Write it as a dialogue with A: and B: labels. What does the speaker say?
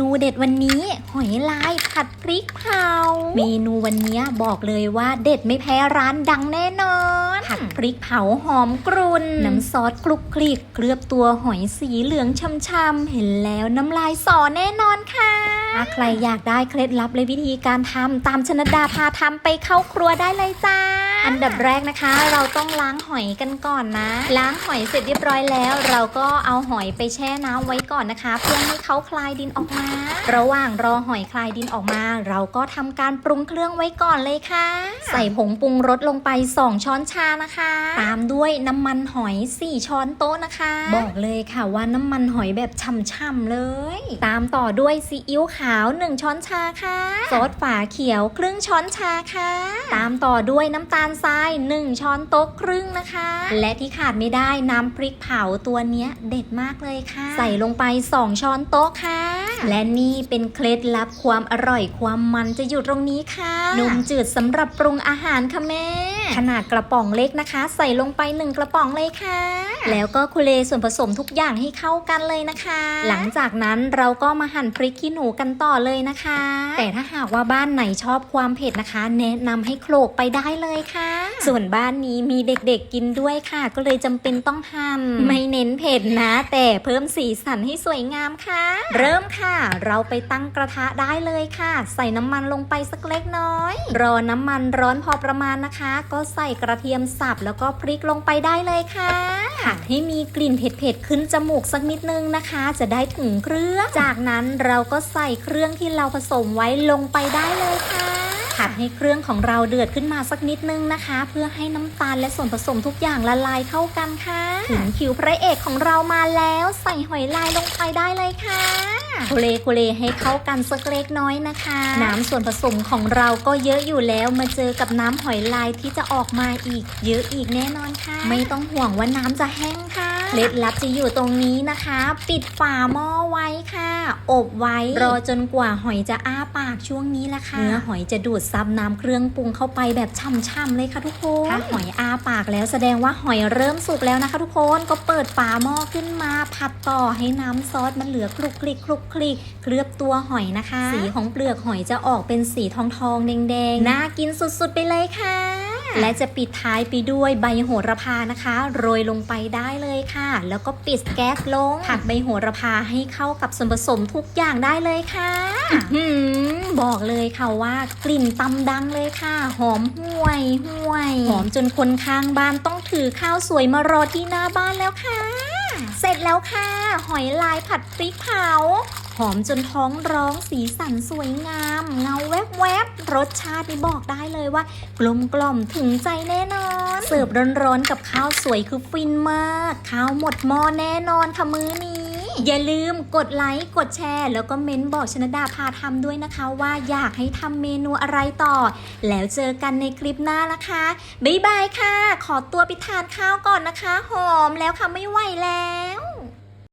A: นู เด็ดวันนี้ หอยลายผัดพริกเผา เมนูวันนี้บอกเลยว่าเด็ดไม่แพ้ร้านดังแน่นอน ผัดพริกเผาหอมกรุ่นน้ำซอสคลุกคลิก เคลือบตัวหอยสีเหลืองช่ำๆเห็นแล้วน้ำลายสอแน่นอนค่ะถ้าใครอยากได้เคล็ดลับและวิธีการทำตามชนดาพาทำไปเข้าครัวได้เลยจ้า อันดับแรกนะคะ เราต้องล้างหอยกันก่อนนะ ล้างหอยเสร็จเรียบร้อยแล้ว เราก็เอาหอยไปแช่น้ำไว้ก่อนนะคะ เพื่อให้เขาคลายดินออกมาระหว่างรอหอยคลายดินออกมา เราก็ทำการปรุงเครื่องไว้ก่อนเลยค่ะ ใส่ผงปรุงรสลงไป 2 ช้อนชานะคะ ตามด้วยน้ำมันหอย 4 ช้อนโต๊ะนะคะ บอกเลยค่ะว่าน้ำมันหอยแบบช่ำๆเลย ตามต่อด้วยซีอิ๊วขาว 1 ช้อนชาค่ะซอสฝาเขียวครึ่งช้อนชาค่ะ ตามต่อด้วยน้ำตาลทราย 1 ช้อนโต๊ะครึ่งนะคะ และที่ขาดไม่ได้น้ำพริกเผาตัวเนี้ยเด็ดมากเลยค่ะ ใส่ลงไป 2 ช้อนโต๊ะค่ะ และนี่เป็นเคล็ดลับความอร่อยความมันจะอยู่ตรงนี้ค่ะนมจืดสำหรับปรุงอาหารค่ะแม่ ขนาดกระป๋องเล็กนะคะ ใส่ลงไป1กระป๋องเลยค่ะ แล้วก็คุเลส่วนผสมทุกอย่างให้เข้ากันเลยนะคะ หลังจากนั้นเราก็มาหั่นพริกขี้หนูกันต่อเลยนะคะ แต่ถ้าหากว่าบ้านไหนชอบความเผ็ดนะคะ แนะนำให้โขลกไปได้เลยค่ะ ส่วนบ้านนี้มีเด็กๆกินด้วยค่ะ ก็เลยจำเป็นต้องหั่นไม่เน้นเผ็ดนะ แต่เพิ่มสีสันให้สวยงามค่ะ เริ่มค่ะ เราไปตั้งกระทะได้เลยค่ะ ใส่น้ำมันลงไปสักเล็กน้อย รอน้ำมันร้อนพอประมาณนะคะ ก็ใส่กระเทียมสับแล้วก็พริกลงไปได้เลยค่ะผัดให้มีกลิ่นเผ็ดๆขึ้นจมูกสักนิดนึงนะคะ จะได้ถึงเครื่อง จากนั้นเราก็ใส่เครื่องที่เราผสมไว้ลงไปได้เลยค่ะ ผัดให้เครื่องของเราเดือดขึ้นมาสักนิดนึงนะคะ เพื่อให้น้ำตาลและส่วนผสมทุกอย่างละลายเข้ากันค่ะถึงคิวพระเอกของเรามาแล้วใส่หอยลายลงไปได้เลยค่ะโคเลโคเลให้เข้ากันสักเล็กน้อยนะคะ น้ำส่วนผสมของเราก็เยอะอยู่แล้วมาเจอกับน้ำหอยลายที่จะออกมาอีก เยอะอีกแน่นอนค่ะ ไม่ต้องห่วงว่าน้ำจะแห้งค่ะ เคล็ดลับจะอยู่ตรงนี้นะคะ ปิดฝาหม้อไว้ค่ะ อบไว้ รอจนกว่าหอยจะอ้าปากช่วงนี้ละค่ะเนื้อหอยจะดูดซับน้ำเครื่องปรุงเข้าไปแบบช่ำๆเลยค่ะทุกคนถ้าหอยอ้าปากแล้วแสดงว่าหอยเริ่มสุกแล้วนะคะ ทุกคนก็เปิดฝาหม้อขึ้นมาผัดต่อให้น้ำซอสมันเหลือคลุกคลิกคลุกคลิกเคลือบตัวหอยนะคะ สีของเปลือกหอยจะออกเป็นสีทองทองๆแดงๆน่ากินสุดๆไปเลยค่ะ และจะปิดท้ายไปด้วยใบโหระพานะคะ โรยลงไปได้เลยค่ะ แล้วก็ปิดแก๊สลงผัดใบโหระพาให้เข้ากับส่วนผสมทุกอย่างได้เลยค่ะอื้อหือบอกเลยค่ะว่ากลิ่นตำดังเลยค่ะ หอมห่วยห่วยหอมจนคนข้างบ้านต้องถือข้าวสวยมารอที่หน้าบ้านแล้วค่ะ เสร็จแล้วค่ะ หอยลายผัดพริกเผาห อมจนท้องร้องสีสันสวยงาม เงาแวบๆรสชาตินี่บอกได้เลยว่า กลมกล่อมถึงใจแน่นอน เสิร์ฟร้อนๆกับข้าวสวยคือฟินมาก ข้าวหมดหม้อแน่นอนค่ะมื้อนี้อย่าลืมกดไลค์ กดแชร์ แล้วก็เม้นบอกชนดาพาทำด้วยนะคะ ว่าอยากให้ทำเมนูอะไรต่อ แล้วเจอกันในคลิปหน้านะคะ บ๊ายบายค่ะ ขอตัวไปทานข้าวก่อนนะคะ หอมแล้วค่ะไม่ไหวแล้ว